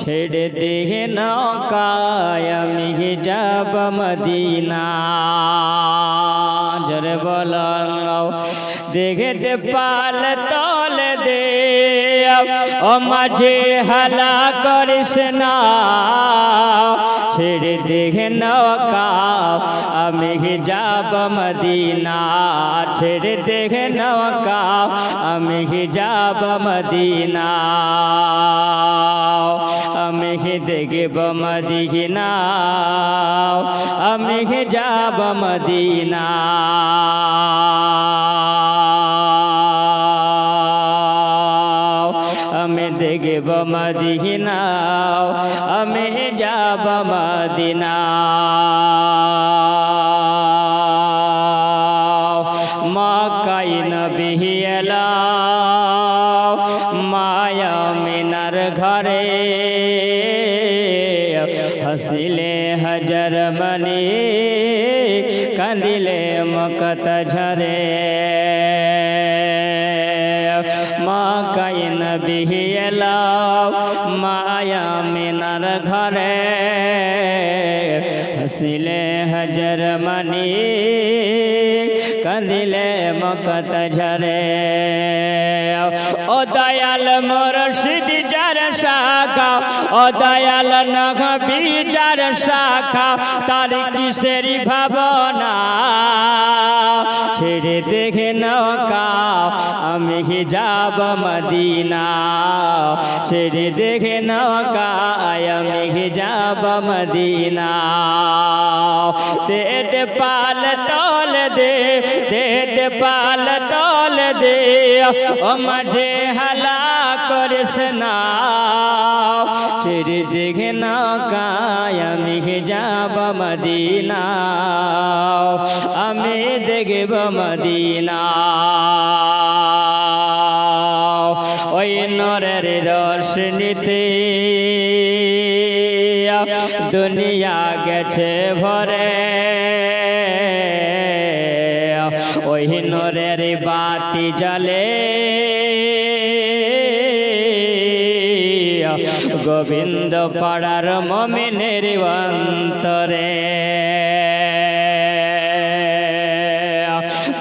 ছেড়ে দেহে নৌকায়, আমি যাব মদিনা। জরে বল দেখে দে পাল তল দে। ও মাঝে হালা করিস না। ছেড়ে দেখে নৌকা, আমি যাব মদিনা। ছেড়ে দেখে নৌকা, আমি যাব মদিনা। দেখব মদিনা আমি যাব মদিনা আমি দেখব মদিনা আমি যাব মদিনা মকাই নবী এলা মায়া মিনার ঘরে হসিলে হজর মনি কান্দিলে মকত ঝরে মা কাই নবী এলা মায়া মিনার ঘরে হসিলে হজর মনি কান্দিলে মকত ঝরে ও দয়াল মুর্শিদ যার শাখা, ও দয়াল নখ বিচার শাখা, তার কিসের ভাবনা? ছেড়ে দেখে নৌকা, আমি কি যাব মদিনা। ছেড়ে দেখে নৌকা, আমি কি যাব মদিনা। দে পাল তল দে দে পাল তল দে ও মাঝে হালা করিস না। ছেড়ে দেখে নৌকা আমি যাব মদিনা, আমি দেখব মদিনা। ওই নরের রোশনীতে দুনিয়া গেছে ভরে। ওই নরের বাতি জলে গোবিন্দ পাড়ার মমিনের অন্তরে।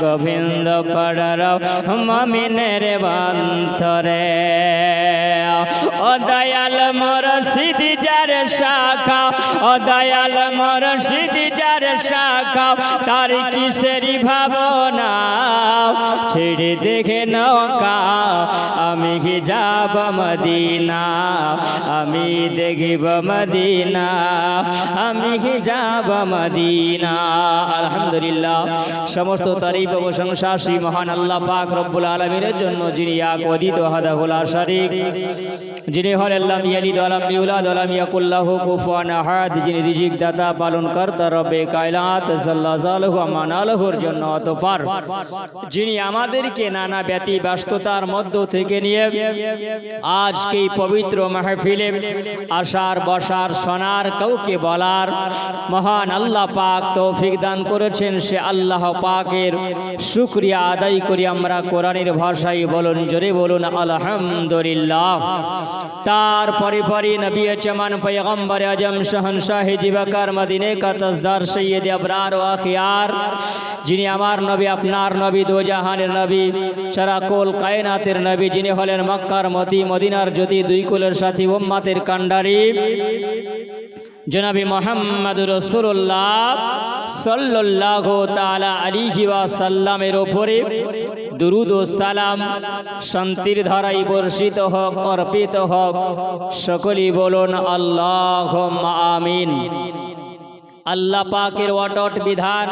গোবিন্দ পাড়ার মমিনের অন্তরে। দয়াল মোর সিদ্ধি যার শাখা ও দয়াল মোর সিদ্ধি যার শাখা, তার কিসেরই ভাবনা? ছেড়ে দেখে নৌকা, আমি কি যাব মদিনা, আমি দেখব মদিনা, আমি কি যাব মদিনা। আলহামদুলিল্লাহ, সমস্ত তারিফ প্রশংসা শ্রী মহান আল্লাহ পাক রব্বুল আলমীর জন্য, যিনি এক অদিত হাদাহুল শারিক যিনি হলেন লাম ইয়ালিদ ওয়ালাম ইউলাদ ওয়ালাম ইয়াকুল্লাহু কুফুয়ান আহাদ, যিনি রিজিক দাতা পালন কর্তা রব্বে কায়নাত সাল্লাল্লাহু আমানালহুর জন্য অতঃপর। যিনি আমাদেরকে নানা ব্যতি ব্যস্ততার মধ্য থেকে নিয়ে আজকে পবিত্র মাহফিলে আসার বসার শোনার কাউকে বলার মহান আল্লাহ পাক তৌফিক দান করেছেন, সে আল্লাহ পাকের শুক্রিয়া আদায় করি। আমরা কোরআনের ভাষায় বলুন, জোরে বলুন, আলহামদুলিল্লাহ। তারপরে পরে পরে নবী চমান পয়গম্বর আজম শহনশাহ জিবাকার মদিনে কা সৈয়দ আবরার ও আখিয়ার, যিনি আমার নবী, আপনার নবী, দো জাহানের নবী, সারা কোল কায়নাতের নবী, যিনি হলেন মক্কার মতি, মদিনার জ্যোতি, দুই কুলের সাথী, উম্মাতের কান্ডারি জনাবি মোহাম্মদ রসুল্লাহ সাল্লাহ তালা আলিহি সাল্লামের ওপরে দুরুদ ও সালাম শান্তির ধারাই বর্ষিত হোক, অর্পিত হোক। সকলেই বলুন আল্লাহ আমিন। আল্লাহ পাকের অটট বিধান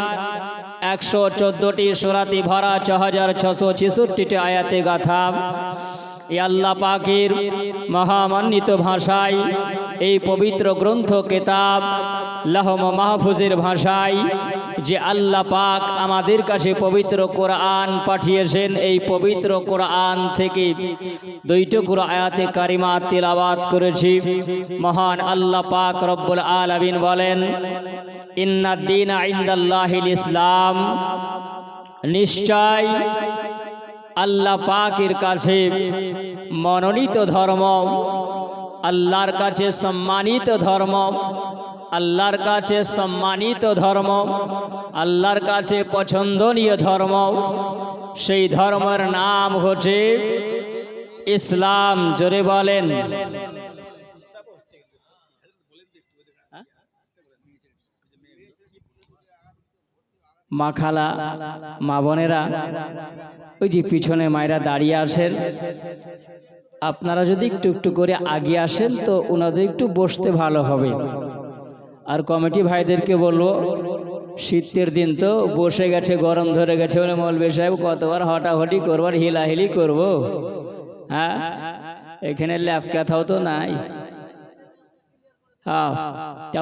একশো চোদ্দোটি সোরাতি ভরা ছ হাজার ছশো ছেষট্টিটি আয়াতে গাথা। এই আল্লাহ পাকের মহামান্বিত ভাষায় এই পবিত্র গ্রন্থ, কেতাব লাহম মাহফুজের ভাষায় যে আল্লাহ পাক আমাদের কাছে পবিত্র কোরআন পাঠিয়েছেন, এই পবিত্র কোরআন থেকে দুইটো কোরআ আয়াতে কারিমা তিলাবাত করেছি। মহান আল্লাহ পাক রব্বুল আলামিন বলেন ইন্নাদ্দিন ইন্দাল্লাহিল ইসলাম। নিশ্চয় আল্লাহ পাকের কাছে মনোনীত ধর্ম, আল্লাহর কাছে সম্মানিত ধর্ম আল্লাহর কাছে সম্মানিত ধর্ম, আল্লাহর কাছে পছন্দনীয় ধর্ম। সেই ধর্মের নাম হচ্ছে ইসলাম। জোরে বলেন। মা খালা, মা বোনেরা, ওই যে পিছনে মায়েরা দাঁড়িয়ে আসেন আপনারা যদি একটু একটু করে আগে আসেন তো ওনাদের একটু বসতে ভালো হবে। আর কমিটি ভাইদেরকে বলব শীতের দিন তো বসে গেছে, গরম ধরে গেছে বলে মৌলবী সাহেব কতবার হটাহটি করব আর হিলাহিলি করব। হ্যাঁ? এখানে ল্যাপ কথাও তো নাই। হ্যাঁ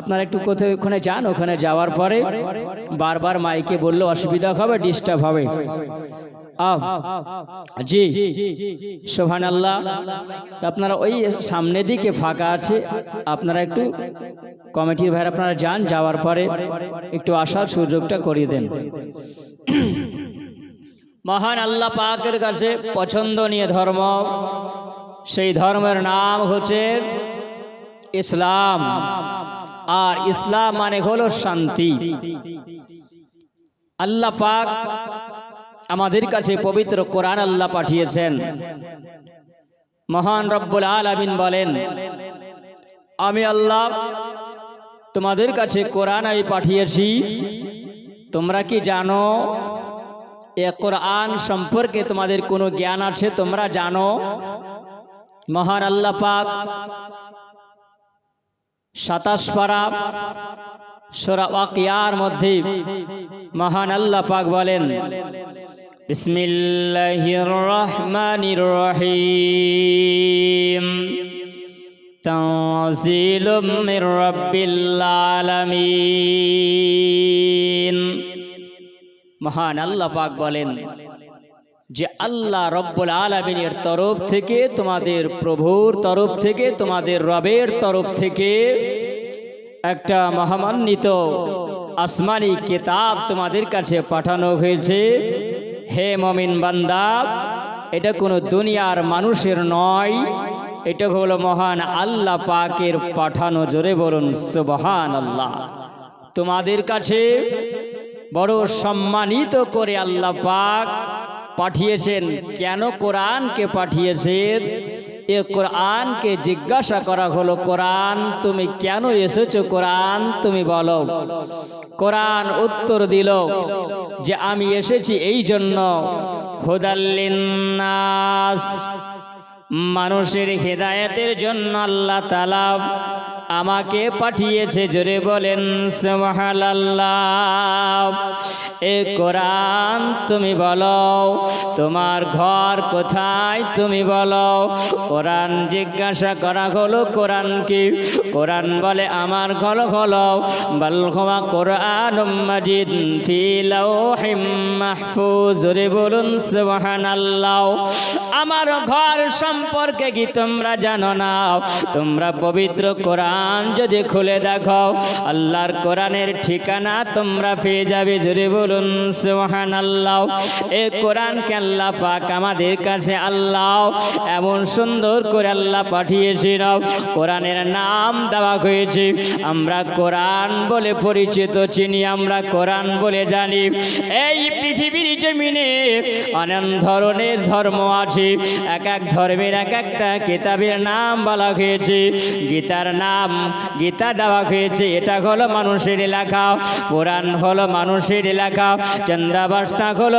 আপনারা একটু কোথায়, ওখানে যান, ওখানে যাওয়ার পরে বারবার মাইকে বললে, অসুবিধা হবে ডিস্টার্ব হবে। জি সোহান আল্লাহ আপনারা ওই সামনের দিকে ফাঁকা আছে, আপনারা একটু কমিটির ভাইয়ের আপনারা যান, যাওয়ার পরে একটু আসার সুযোগটা করিয়ে দেন। মহান আল্লাহ পাকের কাছে পছন্দনীয় ধর্ম, সেই ধর্মের নাম হচ্ছে ইসলাম। আর ইসলাম মানে হলো শান্তি। আল্লাহ পাক আমাদের কাছে পবিত্র কোরআন আল্লাহ পাঠিয়েছেন। মহান রব্বুল আলামিন বলেন, আমি আল্লাহ তোমাদের কাছে কোরআন আমি পাঠিয়েছি। তোমরা কি জানো এ কোরআন সম্পর্কে তোমাদের কোনো জ্ঞান আছে? তোমরা জানো? মহান আল্লাহ পাক সাতাশ পারা সোরা ওয়াকিয়ার মধ্যে মহান আল্লাহ পাক বলেন বিসমিল্লাহির রহমানির রহিম। তানজিলুম মির রাব্বিল আলামিন। মহান আল্লাহ পাক বলেন যে আল্লাহ রব্বুল আলমিনের তরফ থেকে, তোমাদের প্রভুর তরফ থেকে, তোমাদের রবের তরফ থেকে একটা মহামান্বিত আসমানি কিতাব তোমাদের কাছে পাঠানো হয়েছে। হে মমিন বান্দা, এটা কোনো দুনিয়ার মানুষের নয় এটা হলো মহান আল্লাহ পাকের পাঠানো জোরে বলুন সুবহান আল্লাহ তোমাদের কাছে বড় সম্মানিত করে আল্লাহ পাক পাঠিয়েছেন। কেন কোরআনকে পাঠিয়েছেন? এ কোরআনকে জিজ্ঞাসা করা হলো, কোরআন, তুমি কেন এসেছ কোরআন, তুমি বলো। কোরআন উত্তর দিল যে আমি এসেছি এই জন্য। হুদাল্লিন্নাস মানুষের হেদায়তের জন্য আল্লাহ তালা আমাকে পাঠিয়েছে, জোরে বলেন এ কোরআন তুমি বলো, তোমার ঘর কোথায় তুমি বলো। কোরআন জিজ্ঞাসা করা হলো, কোরআন কি? কোরআন বলে, আমার ঘর হলো বলহমা কোরআন মাজিদ জোরে বলুন, সুবহানাল্লাহ। আমার ঘর সম্পর্কে কি তোমরা জানো না? তোমরা পবিত্র কোরআন যদি খুলে দেখো, আল্লাহর কোরআনের ঠিকানা তোমরা পেয়ে যাবে। জোরে বলুন সুহান আল্লাহ এ কোরআনকে আল্লাহ পাক আমাদের কাছে আল্লাহ এমন সুন্দর করে আল্লাহ পাঠিয়েছিল। কোরআনের নাম দেওয়া হয়েছে। আমরা কোরআন বলে পরিচিত চিনি, আমরা কোরআন বলে জানি। এই পৃথিবীর জমিনে অনেক ধরনের ধর্ম আছে। এক এক ধর্মের এক একটা কিতাবের নাম বলা হয়েছে। গীতার নাম গীতা দেওয়া হয়েছে এটা হলো মানুষের এলাকা। পুরাণ হলো মানুষের এলাকা। চন্দ্রাবাসনা হলো